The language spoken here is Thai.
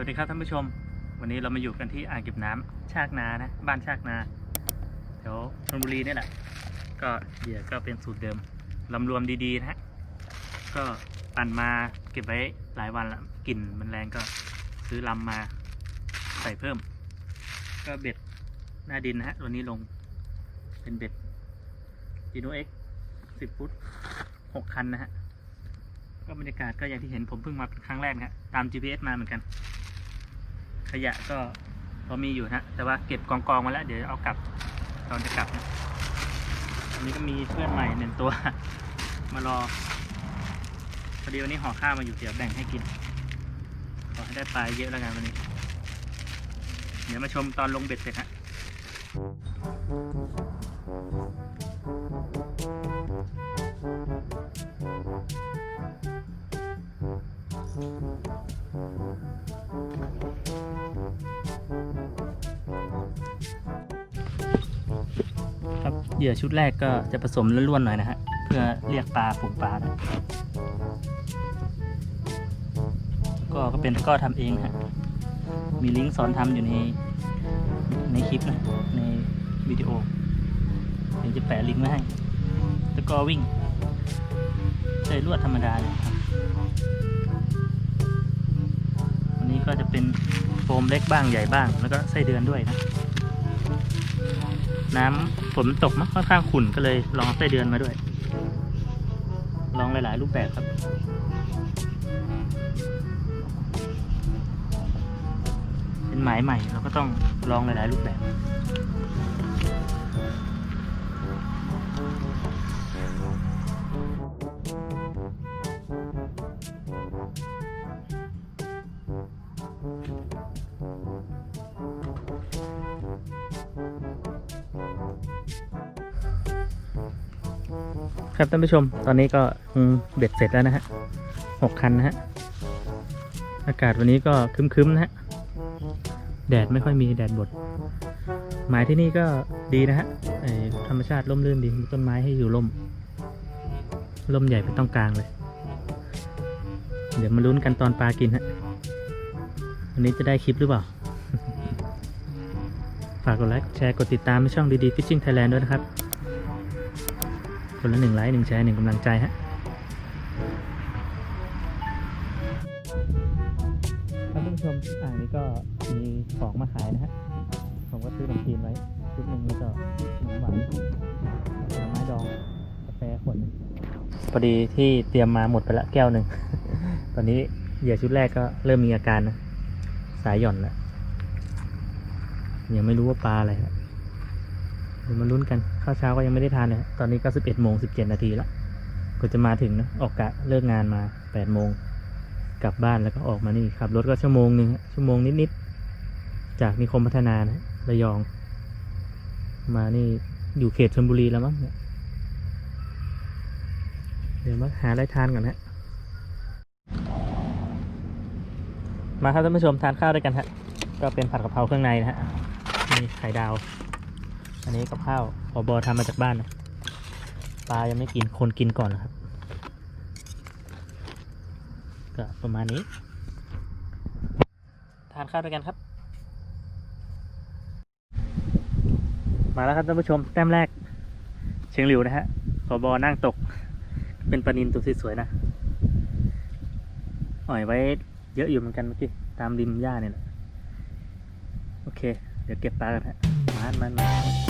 วัสดีครับท่านผู้ชม วันนี้เรามาอยู่กันที่อ่างเก็บน้ำชากนานะ บ้านชากนาแถวชลบุรีนี่แหละ ก็เหยื่อก็เป็นสูตรเดิมลำรวมดีๆนะฮะก็ปั่นมาเก็บไว้หลายวันละกลิ่นมันแรงก็ซื้อลำมาใส่เพิ่ม ก็เบ็ดหน้าดินนะฮะวันนี้ลงเป็นเบ็ดจีโนเอ็กสิบฟุตหกคันนะฮะก็บรรยากาศก็อย่างที่เห็นผมเพิ่งมาเป็นครั้งแรกนะฮะตาม GPS มาเหมือนกัน ขยะก็พอมีอยู่นะแต่ว่าเก็บกองกองๆมาแล้ว เดี๋ยวเอากลับตอนจะกลับนะอันนี้ก็มีเพื่อนใหม่หนึ่งตัว มารอพอดีวันนี้ห่อข้าวมาอยู่เดี๋ยวแบ่งให้กินขอให้ได้ปลาเยอะแล้วกันวันนี้ เดี๋ยวมาชมตอนลงเบ็ดเสร็จฮะ เหยื่อชุดแรกก็จะผสมล้วนๆหน่อยนะฮะ เพื่อเรียกปลาฝูงปลานะก็ก็เป็นก็ทำเองนะฮะ มีลิงก์สอนทำอยู่ในในคลิปนะ ในวิดีโอ เดี๋ยวจะแปะลิงก์ไว้ให้ แล้วก็วิ่งใช้ลวดธรรมดาเลยครับวันนี้ก็จะเป็นโฟมเล็กบ้างใหญ่บ้าง แล้วก็ไส้เดือนด้วยนะ น้ำฝนตกมั้งค่อนข้างขุ่นก็เลยลองไส้เดือนมาด้วย ลองหลาย ๆ รูปแบบครับเป็นหมายใหม่เราก็ต้องลองหลาย ๆ รูปแบบ ครับท่านผู้ชมตอนนี้ก็เบ็ดเสร็จแล้วนะฮะหกคันนะฮะอากาศวันนี้ก็คึ้มๆนะฮะแดดไม่ค่อยมีแดดบดหมายที่นี่ก็ดีนะฮะธรรมชาติร่มรื่นดีมีต้นไม้ให้อยู่ร่มร่มใหญ่ไปต้องกลางเลย เดี๋ยวมาลุ้นกันตอนปลากินฮะวันนี้จะได้คลิปหรือเปล่า ฝากกดไลค์แชร์กดติดตามในช่องดีดีฟิชชิ่งไทยแลนด์ด้วยนะครับ คนละหนึ่งไลค์หนึ่งแชร์หนึ่งกำลังใจฮะท่านผู้ชมอ่างนี้ก็มีของมาขายนะฮะ ผมก็ซื้อขนมจีนไว้ชุดหนึ่งแล้วก็ขนมหวานผลไม้ดองกาแฟขวดพอดีที่เตรียมมาหมดไปละแก้วหนึ่ง ตอนนี้เหยื่อชุดแรกก็เริ่มมีอาการนะ สายหย่อนแล้วยังไม่รู้ว่าปลาอะไรฮะเดี๋ยว มาลุ้นกันข้าวเช้าก็ยังไม่ได้ทานเลยตอนนี้ก็สิบเอ็ดโมงสิบเจ็ดนาทีแล้วก็จะมาถึงนะออกกะเลิกงานมาแปดโมงกลับบ้านแล้วก็ออกมานี่ขับรถก็ชั่วโมงหนึ่งชั่วโมงนิดๆจากนิคมพัฒนานะระยอง มานี่อยู่เขตชลบุรีแล้วมั้งเนี่ยเดี๋ยวมาหาอะไรทานก่อนฮะมาครับท่านผู้ชมทานข้าวด้วยกันฮะก็เป็นผัดกะเพราเครื่องในนะฮะมีไข่ดาว อันนี้กับข้าวพอบอทำมาจากบ้านนะปลายังไม่กินคนกินก่อนนะครับ ก็ประมาณนี้ ทานข้าวด้วยกันครับ มาแล้วครับท่านผู้ชมแต้มแรก เชียงหลิวนะฮะพอบอนั่งตก เป็นปลานินตัวสวยๆนะอ่อยไว้เยอะอยู่เหมือนกันเมื่อกี้ ตามริมหญ้าเนี่ยแหละโอเค เดี๋ยวเก็บปลากันฮะ my mind.